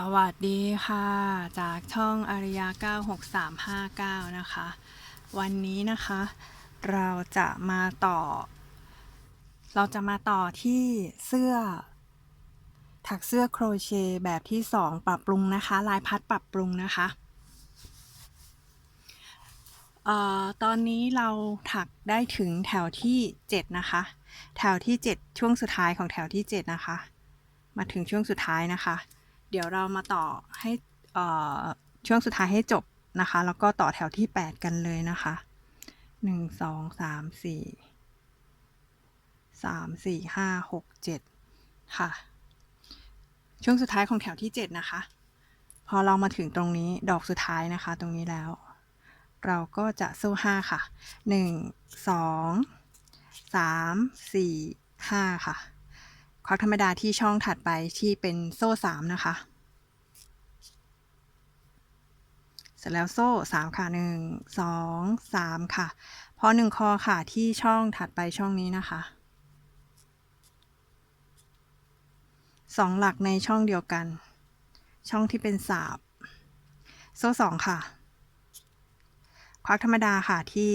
สวัสดีค่ะ จากช่องอาริยา 96359 นะคะ วันนี้นะคะ เราจะมาต่อ เราจะมาต่อที่เสื้อ ถักเสื้อโครเชต์แบบที่ 2 ปรับปรุงนะคะ ลายพัดปรับปรุงนะคะเอ่อตอนนี้เราถักได้ถึงแถวที่ 7 นะคะ แถวที่ 7 ช่วงสุดท้ายของแถวที่ 7 นะคะ มาถึงช่วงสุดท้ายนะคะ เดี๋ยวเรามาต่อให้ช่วงสุดท้ายให้จบนะคะ แล้วก็ต่อแถวที่ 8 กันเลยนะคะ1 2 3 4 3 4 5 6 7ค่ะ ช่วงสุดท้ายของแถวที่ 7 นะคะ พอเรามาถึงตรงนี้ดอกสุดท้ายนะคะ ตรงนี้แล้ว เราก็จะโซ่5ค่ะ 1 2 3 4 5 ค่ะ ควักธรรมดาที่ช่องถัดไปที่เป็นโซ่สามนะคะ เส ร็จแล้วโซ่สามค่ะหนึ่งสองสามค่ะ พอหนึ่งคอค่ะที่ช่องถัดไปช่องนี้นะคะสองหลักในช่องเดียวกัน ช่องที่เป็นสาบ โซ่สองค่ะ ควักธรรมดาค่ะที่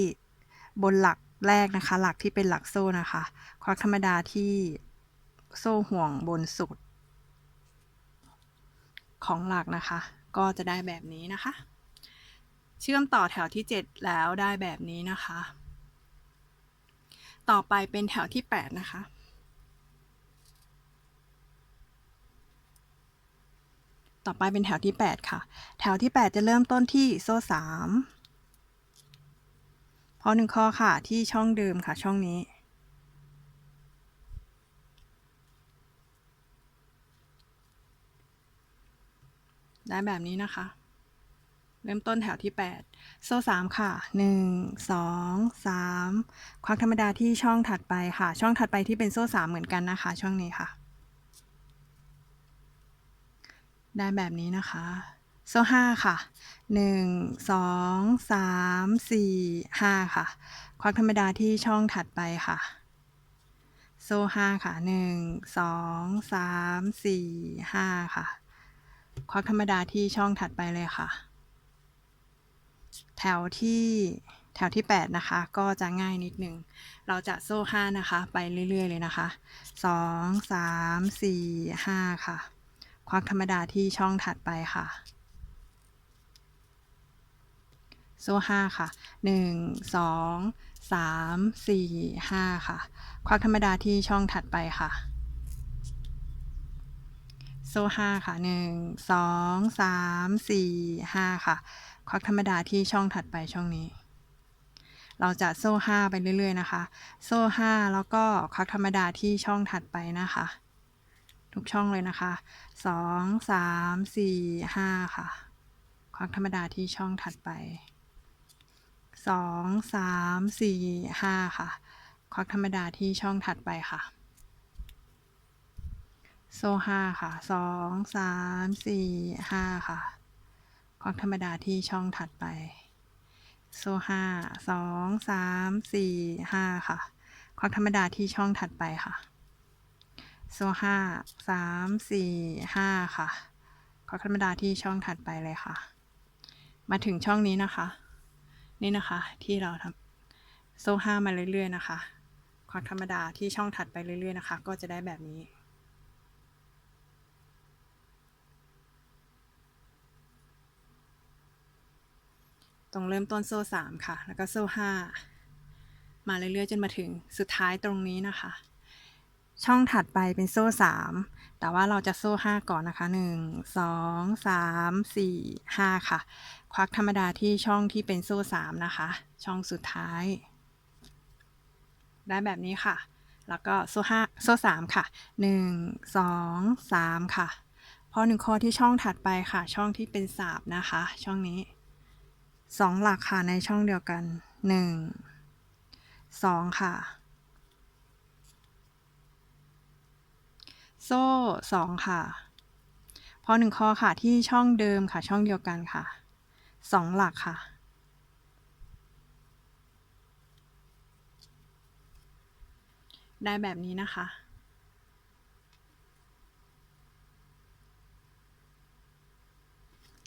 บนหลักแรกนะคะ หลักที่เป็นหลักโซ่นะคะ ควักธรรมดาที่โซ่ห่วงบนสุด ของหลักนะคะ ก็จะได้แบบนี้นะคะ เชื่อมต่อแถวที่ 7 แล้วได้แบบนี้นะคะ ต่อไปเป็นแถวที่ 8 นะคะ ต่อไปเป็นแถวที่ 8 ค่ะ แถวที่ 8 จะเริ่มต้นที่โซ่3พอหนึ่งข้อค่ะที่ช่องเดิมค่ะช่องนี้ได้แบบนี้นะคะ เริ่มต้นแถวที่ 8 โซ่ 3 ค่ะ 1 2 3 ควักธรรมดาที่ช่องถัดไปค่ะ ช่องถัดไปที่เป็นโซ่ 3 เหมือนกันนะคะ ช่องนี้ค่ะ ได้แบบนี้นะคะ โซ่ 5 ค่ะ 1 2 3 4 5 ค่ะ ควักธรรมดาที่ช่องถัดไปค่ะ โซ่ 5 ค่ะ 1 2 3 4 5 ค่ะ ควักธรรมดาที่ช่องถัดไปเลยค่ะ แถวที่แถวที่ 8 นะคะ ก็จะง่ายนิดนึง เราจะโซ่ 5 นะคะ ไปเรื่อย ๆ เลยนะคะ 2 3 4 5 ค่ะ ควักธรรมดาที่ช่องถัดไปค่ะ โซ่ 5 ค่ะ 1 2 3 4 5 ค่ะ ควักธรรมดาที่ช่องถัดไปค่ะ โซ่ห้าค่ะหนึ่งสองสามสี่ห้าค่ะ ควักธรรมดาที่ช่องถัดไปช่องนี้ เราจะโซ่ห้าไปเรื่อย ๆ นะคะ โซ่ห้าแล้วก็ควักธรรมดาที่ช่องถัดไปนะคะ ทุกช่องเลยนะคะสองสามสี่ห้าค่ะ ควักธรรมดาที่ช่องถัดไปสองสามสี่ห้าค่ะ ควักธรรมดาที่ช่องถัดไปค่ะโซ่ห้าค่ะสองสามสี่ห้าค่ะ ควักธรรมดาที่ช่องถัดไป โซ่ห้าสองสามสี่ห้าค่ะ ควักธรรมดาที่ช่องถัดไปค่ะ โซ่ห้าสามสี่ห้าค่ะ ควักธรรมดาที่ช่องถัดไปเลยค่ะ มาถึงช่องนี้นะคะ นี่นะคะที่เราทำโซ่ห้ามาเรื่อยๆนะคะ ควักธรรมดาที่ช่องถัดไปเรื่อยๆนะคะ ก็จะได้แบบนี้ ตรงเริ่มต้นโซ่สามค่ะ แล้วก็โซ่ห้ามาเรื่อยๆ จนมาถึงสุดท้ายตรงนี้นะคะ ช่องถัดไปเป็นโซ่สามแต่ว่าเราจะโซ่ห้าก่อนนะคะหนึ่งสองสามสี่ห้าค่ะ ควักธรรมดาที่ช่องที่เป็นโซ่สามนะคะ ช่องสุดท้าย ได้แบบนี้ค่ะ แล้วก็โซ่ห้าโซ่สามค่ะหนึ่งสองสามค่ะพอหนึ่งข้อที่ช่องถัดไปค่ะ ช่องที่เป็นสาบนะคะ ช่องนี้ สองหลักค่ะในช่องเดียวกันหนึ่งสองค่ะ โซ่สองค่ะ พอหนึ่งข้อค่ะที่ช่องเดิมค่ะช่องเดียวกันค่ะสองหลักค่ะได้แบบนี้นะคะ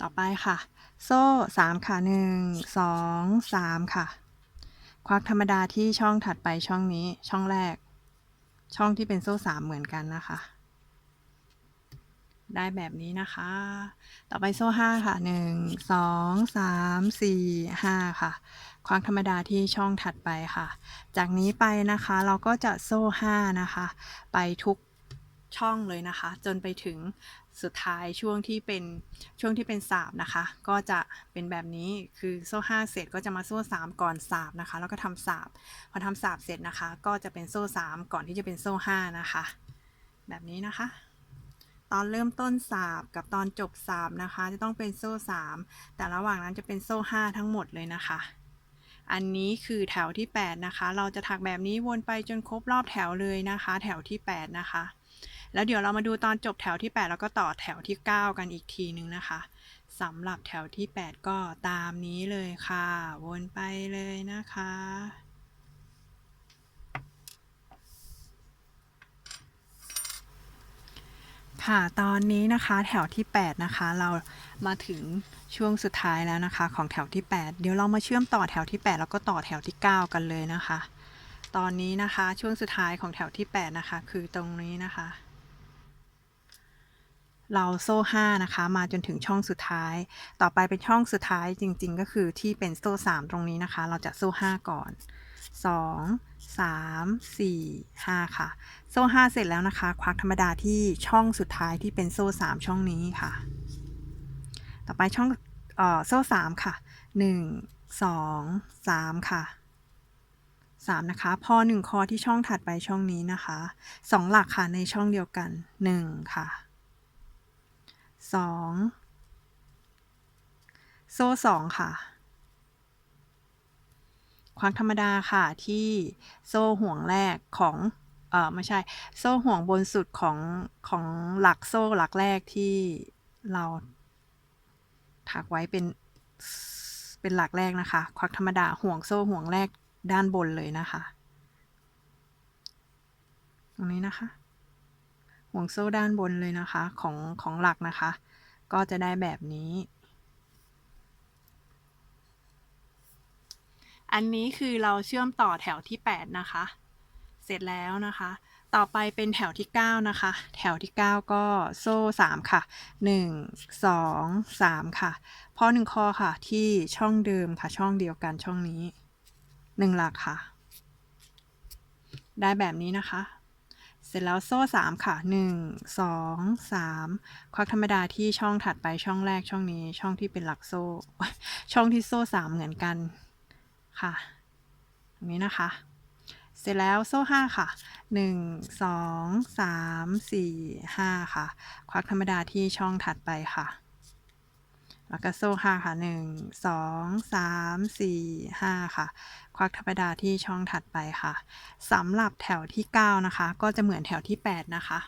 ต่อไปค่ะ โซ่สามค่ะหนึ่งสองสามค่ะ ควักธรรมดาที่ช่องถัดไปช่องนี้ช่องแรก ช่องที่เป็นโซ่สามเหมือนกันนะคะ ได้แบบนี้นะคะ ต่อไปโซ่ห้าค่ะหนึ่งสองสามสี่ห้าค่ะ ควักธรรมดาที่ช่องถัดไปค่ะ จากนี้ไปนะคะเราก็จะโซ่ห้านะคะ ไปทุกช่องเลยนะคะ จนไปถึง สุดท้ายช่วงที่เป็นช่วงที่เป็นสาบนะคะ ก็จะเป็นแบบนี้คือโซ่ห้าเสร็จก็จะมาโซ่สามก่อนสาบนะคะ แล้วก็ทำสาบพอทำสาบเสร็จนะคะ ก็จะเป็นโซ่สามก่อนที่จะเป็นโซ่ห้านะคะ แบบนี้นะคะ ตอนเริ่มต้นสาบกับตอนจบสาบนะคะ จะต้องเป็นโซ่สามแต่ระหว่างนั้นจะเป็นโซ่ห้าทั้งหมดเลยนะคะ อันนี้คือแถวที่ 8 นะคะ เราจะถักแบบนี้วนไปจนครบรอบแถวเลยนะคะ แถวที่ 8 นะคะ แล้วเดี๋ยวเรามาดูตอนจบแถวที่ 8 แล้วก็ต่อแถวที่ 9 กันอีกทีหนึ่งนะคะสำหรับแถวที่ 8 ก็ตามนี้เลยค่ะ วนไปเลยนะคะ ค่ะตอนนี้นะคะแถวที่ 8 นะคะ เรามาถึงช่วงสุดท้ายแล้วนะคะ ของแถวที่ 8 เดี๋ยวเรามาเชื่อมต่อแถวที่ 8 แล้วก็ต่อแถวที่ 9 กันเลยนะคะ ตอนนี้นะคะช่วงสุดท้ายของแถวที่ 8 นะคะ คือตรงนี้นะคะ เราโซ่ 5 นะคะ มาจนถึงช่องสุดท้าย ต่อไปเป็นช่องสุดท้ายจริง ๆ ก็คือที่เป็นโซ่ 3 ตรงนี้นะคะ เราจะโซ่ 5 ก่อน 2 3 4 5 ค่ะ โซ่ 5 เสร็จแล้วนะคะ ควักธรรมดาที่ช่องสุดท้ายที่เป็นโซ่ 3 ช่องนี้ค่ะ ต่อไปช่องอ่อโซ่ 3 ค่ะ 1 2 3 ค่ะ 3 นะคะ พอ 1 คอที่ช่องถัดไปช่องนี้นะคะ 2 หลักค่ะในช่องเดียวกัน 1 ค่ะ 2โซ่2ค่ะ ควักธรรมดาค่ะที่โซ่ห่วงแรกของเออไม่ใช่ โซ่ห่วงบนสุดของของหลักโซ่หลักแรกที่เราถักไว้เป็นเป็นหลักแรกนะคะ ควักธรรมดาห่วงโซ่ห่วงแรกด้านบนเลยนะคะ ตรงนี้นะคะ ห่วงโซ่ด้านบนเลยนะคะของของหลักนะคะ ก็จะได้แบบนี้ อันนี้คือเราเชื่อมต่อแถวที่ 8 นะคะ เสร็จแล้วนะคะ ต่อไปเป็นแถวที่ 9 นะคะ แถวที่ 9 ก็โซ่ 3 ค่ะ 1 2 3 ค่ะพอ1คอค่ะที่ช่องเดิมค่ะช่องเดียวกันช่องนี้ 1 หลักค่ะ ได้แบบนี้นะคะ เสร็จแล้วโซ่ 3 ค่ะ 1 2 3 ควักธรรมดาที่ช่องถัดไปช่องแรกช่องนี้ช่องที่เป็นหลักโซ่ ช่องที่โซ่ 3 เหมือนกันค่ะตรงนี้นะคะ เสร็จแล้วโซ่ 5 ค่ะ 1 2 3 4 5 ค่ะ ควักธรรมดาที่ช่องถัดไปค่ะ แล้วก็โซ่ห้าค่ะหนึ่งสองสามสี่ห้าค่ะ ควักธรรมดาที่ช่องถัดไปค่ะสำหรับแถวที่เก้านะคะ ก็จะเหมือนแถวที่แปดนะคะ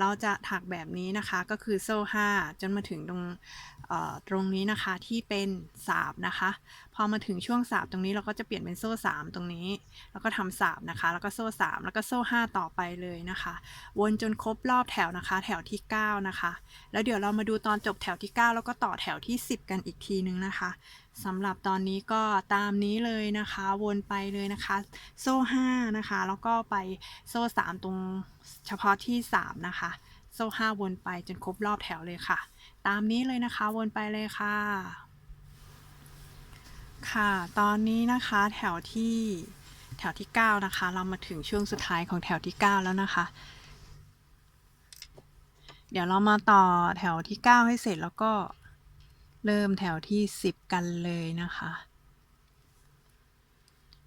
เราจะถักแบบนี้นะคะก็คือโซ่ 5 จนมาถึงตรงตรงนี้นะคะที่เป็นสาบนะคะ พอมาถึงช่วงสาบตรงนี้เราก็จะเปลี่ยนเป็นโซ่ 3 ตรงนี้ แล้วก็ทำสาบนะคะ แล้วก็โซ่ 3 แล้วก็โซ่ 5 ต่อไปเลยนะคะ วนจนครบรอบแถวนะคะ แถวที่ 9 นะคะ แล้วเดี๋ยวเรามาดูตอนจบแถวที่ 9 แล้วก็ต่อแถวที่ 10 กันอีกทีนึงนะคะสำหรับตอนนี้ก็ตามนี้เลยนะคะ วนไปเลยนะคะ โซ่ 5 นะคะ แล้วก็ไปโซ่ 3 ตรง เฉพาะที่ 3 นะคะ โซ่5วนไปจนครบรอบแถวเลยค่ะ ตามนี้เลยนะคะวนไปเลยค่ะ ค่ะ ตอนนี้นะคะแถวที่แถวที่ 9 นะคะ เรามาถึงช่วงสุดท้ายของแถวที่ 9 แล้วนะคะ เดี๋ยวเรามาต่อแถวที่ 9 ให้เสร็จแล้วก็เริ่มแถวที่ 10 กันเลยนะคะ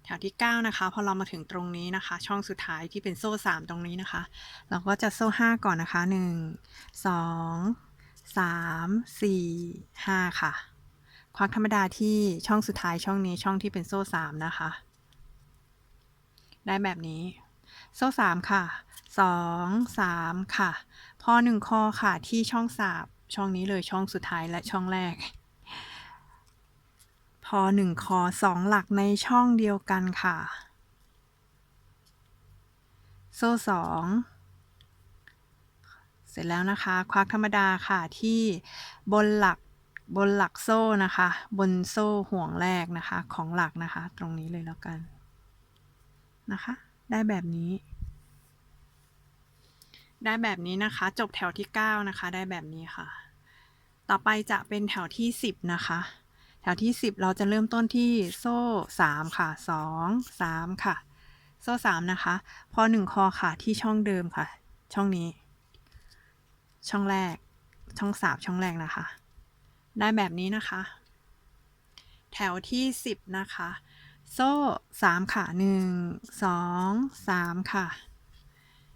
แถวที่ 9 นะคะ พอเรามาถึงตรงนี้นะคะ ช่องสุดท้ายที่เป็นโซ่ 3 ตรงนี้นะคะ เราก็จะโซ่ 5 ก่อนนะคะ 1 2 3 4 5 ค่ะ ควักธรรมดาที่ช่องสุดท้ายช่องนี้ช่องที่เป็นโซ่ 3 นะคะ ได้แบบนี้ โซ่ 3 ค่ะ 2 3 ค่ะ พอ 1 คอค่ะที่ช่องสาบช่องนี้เลยช่องสุดท้ายและช่องแรก อ1คอ2หลักในช่องเดียวกันค่ะ โซ่2เสร็จแล้วนะคะ ควักธรรมดาค่ะที่บนหลักบนหลักโซ่นะคะ บนโซ่ห่วงแรกนะคะของหลักนะคะ ตรงนี้เลยแล้วกันนะคะ ได้แบบนี้ ได้แบบนี้นะคะ จบแถวที่ 9 นะคะ ได้แบบนี้ค่ะ ต่อไปจะเป็นแถวที่ 10 นะคะ แถวที่ 10 เราจะเริ่มต้นที่โซ่ 3 ค่ะ 2 3 ค่ะ โซ่ 3 นะคะ พอ 1 คอค่ะที่ช่องเดิมค่ะ ช่องนี้ ช่องแรก ช่องสามช่องแรกนะคะ ได้แบบนี้นะคะ แถวที่ 10 นะคะ โซ่ 3 ค่ะ 1 2 3 ค่ะ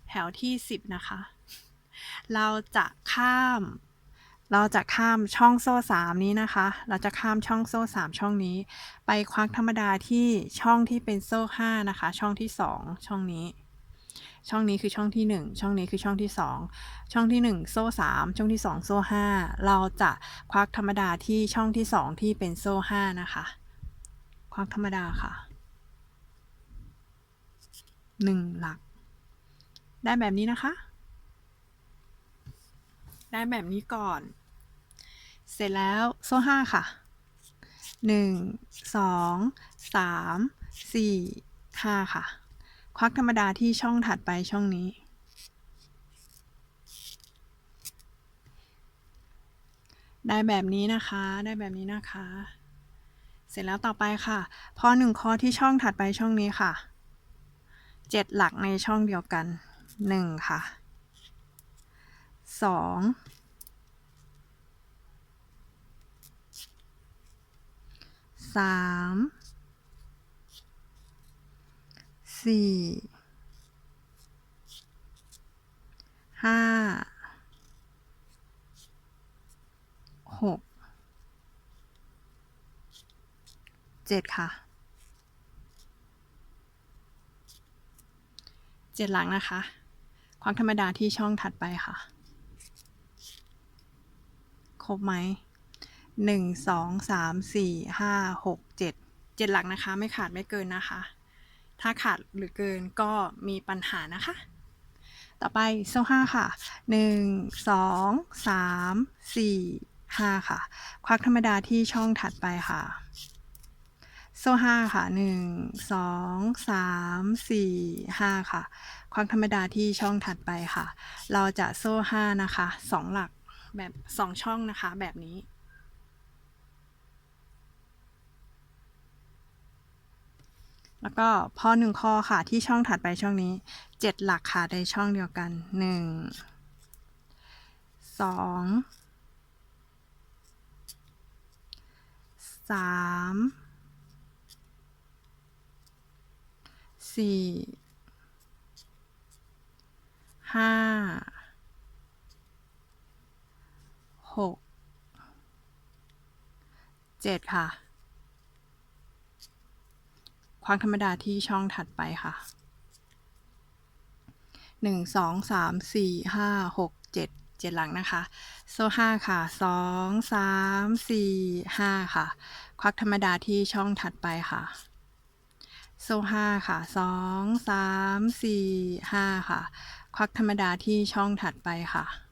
แถวที่ 10 นะคะ เราจะข้าม เราจะข้ามช่องโซ่ 3 นี้นะคะ เราจะข้ามช่องโซ่ 3 ช่องนี้ ไปควักธรรมดาที่ช่องที่เป็นโซ่ 5 นะคะ ช่องที่ 2 ช่องนี้ ช่องนี้คือช่องที่ 1 ช่องนี้คือช่องที่ 2 ช่องที่ 1 โซ่ 3 ช่องที่ 2 โซ่ 5 เราจะควักธรรมดาที่ช่องที่ 2 ที่เป็นโซ่ 5 นะคะ ควักธรรมดาค่ะ 1 หลัก ได้แบบนี้นะคะ ได้แบบนี้ก่อน เสร็จแล้วโซ่5ค่ะ 1 2 3 4 5 ค่ะ ควักธรรมดาที่ช่องถัดไปช่องนี้ ได้แบบนี้นะคะ ได้แบบนี้นะคะ เสร็จแล้วต่อไปค่ะ พอหนึ่งคอที่ช่องถัดไปช่องนี้ค่ะเจ็ดหลักในช่องเดียวกันหนึ่งค่ะ สองสามสี่ห้าหกเจ็ดค่ะเจ็ดหลังนะคะ ความธรรมดาที่ช่องถัดไปค่ะ ครบไหมหนึ่งสองสามสี่ห้าหกเจ็ดเจ็ดหลักนะคะ ไม่ขาดไม่เกินนะคะ ถ้าขาดหรือเกินก็มีปัญหานะคะ ต่อไปโซ่ห้าค่ะหนึ่งสองสามสี่ห้าค่ะ ควักธรรมดาที่ช่องถัดไปค่ะ โซ่ห้าค่ะหนึ่งสองสามสี่ห้าค่ะ ควักธรรมดาที่ช่องถัดไปค่ะ เราจะโซ่ห้านะคะสองหลัก แบบสองช่องนะคะแบบนี้ แล้วก็พอหนึ่งคอค่ะที่ช่องถัดไปช่องนี้เจ็ดหลักค่ะในช่องเดียวกันหนึ่งสองสามสี่ห้า หกเจ็ดค่ะ ความธรรมดาที่ช่องถัดไปค่ะหนึ่งสองสามสี่ห้าหกเจ็ดเจ็ดหลังนะคะ โซ่ห้าค่ะสองสามสี่ห้าค่ะ ควักธรรมดาที่ช่องถัดไปค่ะ โซ่ห้าค่ะสองสามสี่ห้าค่ะ ควักธรรมดาที่ช่องถัดไปค่ะ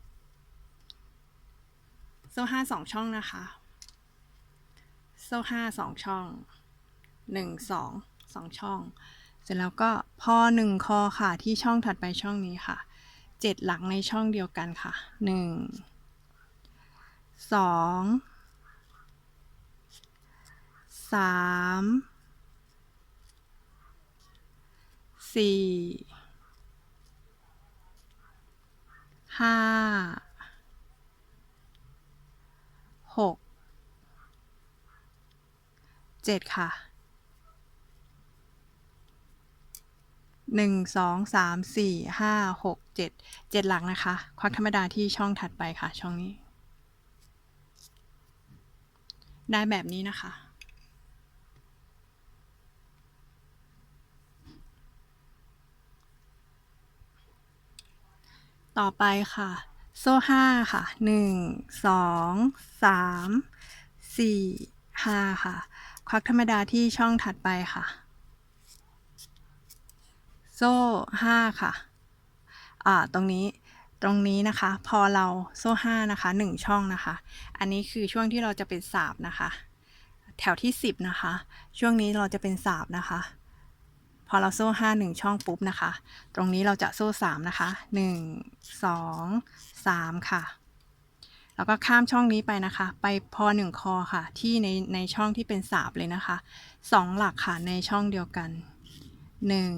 โซ่ห้าสองช่องนะคะ โซ่ห้าสองช่องหนึ่งสองสองช่อง เสร็จแล้วก็พอหนึ่งคอค่ะที่ช่องถัดไปช่องนี้ค่ะเจ็ดหลักในช่องเดียวกันค่ะหนึ่งสองสามสี่ห้า 7 ค่ะ 1 2 3 4 5 6 7 7 หลักนะคะ ควักธรรมดาที่ช่องถัดไปค่ะ ช่องนี้ ได้แบบนี้นะคะต่อไปค่ะ โซ่ห้าค่ะหนึ่งงสามสี่ห้าค่ะ ควักธรรมดาที่ช่องถัดไปค่ะ โซ่ห้าค่ะ อ่า ตรงนี้ตรงนี้นะคะ พอเราโซ่ห้านะคะหนึ่งช่องนะคะ อันนี้คือช่วงที่เราจะเป็นสาบนะคะ แถวที่สิบนะคะ ช่วงนี้เราจะเป็นสาบนะคะ พอเราโซ่ห้าหนึ่งช่องปุ๊บนะคะ ตรงนี้เราจะโซ่สามนะคะหนึ่งสองสามค่ะ แล้วก็ข้ามช่องนี้ไปนะคะ ไปพอหนึ่งคอค่ะ ที่ในในช่องที่เป็นสาบเลยนะคะสองหลักค่ะในช่องเดียวกันหนึ่ง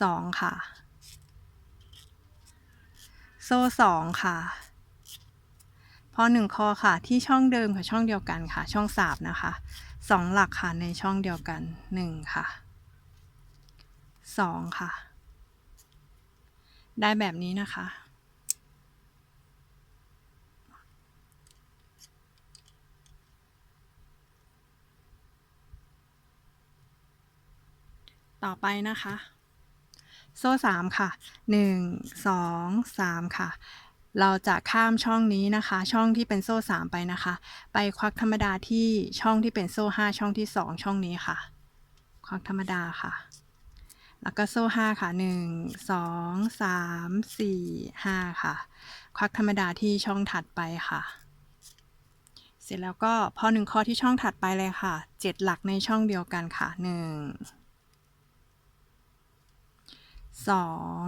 สองค่ะ โซ่สองค่ะ พอหนึ่งคอค่ะ ที่ช่องเดิมค่ะช่องเดียวกันค่ะ ช่องสาบนะคะสองหลักค่ะในช่องเดียวกันหนึ่งค่ะสองค่ะ ได้แบบนี้นะคะ ต่อไปนะคะ โซ่สามค่ะหนึ่งสองสามค่ะ เราจะข้ามช่องนี้นะคะ ช่องที่เป็นโซ่สามไปนะคะ ไปควักธรรมดาที่ช่องที่เป็นโซ่ห้าช่องที่สองช่องนี้ค่ะ ควักธรรมดาค่ะ แล้วก็โซ่ห้าค่ะหนึ่งสองสามสี่ห้าค่ะ ควักธรรมดาที่ช่องถัดไปค่ะเสร็จแล้วก็พอหนึ่งข้อที่ช่องถัดไปเลยค่ะเจ็ดหลักในช่องเดียวกันค่ะหนึ่ง สอง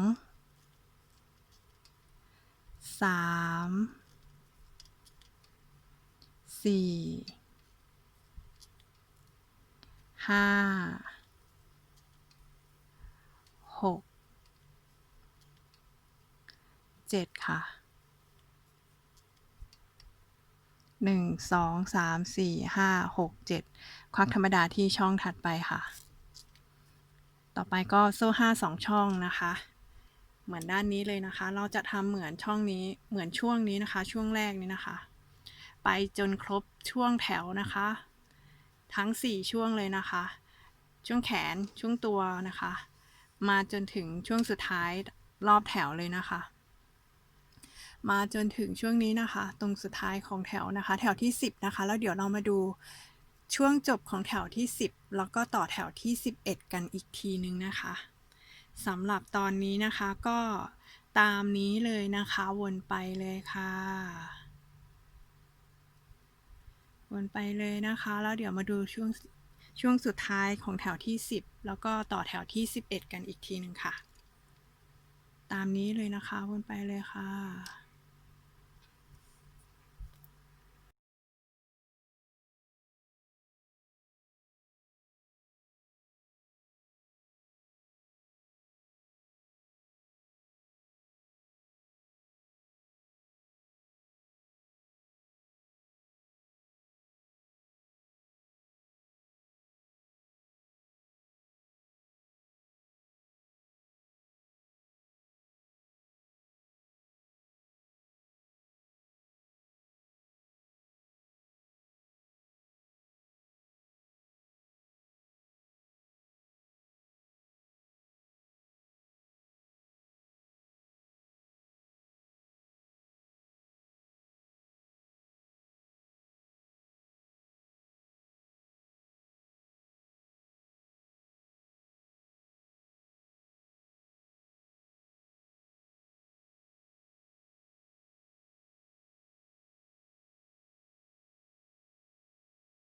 สามสี่ห้าหกเจ็ดค่ะหนึ่งสองสามสี่ห้าหกเจ็ดควักธรรมดาที่ช่องถัดไปค่ะ ต่อไปก็โซ่ห้าสองช่องนะคะ เหมือนด้านนี้เลยนะคะ เราจะทำเหมือนช่องนี้เหมือนช่วงนี้นะคะ ช่วงแรกนี้นะคะ ไปจนครบช่วงแถวนะคะ ทั้ง 4 ช่วงเลยนะคะ ช่วงแขนช่วงตัวนะคะ มาจนถึงช่วงสุดท้ายรอบแถวเลยนะคะ มาจนถึงช่วงนี้นะคะ ตรงสุดท้ายของแถวนะคะ แถวที่ 10 นะคะ แล้วเดี๋ยวเรามาดู ช่วงจบของแถวที่ 10 แล้วก็ต่อแถวที่ 11 กันอีกทีนึงนะคะสำหรับตอนนี้นะคะก็ตามนี้เลยนะคะวนไปเลยค่ะ วนไปเลยนะคะ แล้วเดี๋ยวมาดูช่วงช่วงสุดท้ายของแถวที่ 10 แล้วก็ต่อแถวที่ 11 กันอีกทีหนึ่งค่ะ ตามนี้เลยนะคะวนไปเลยค่ะ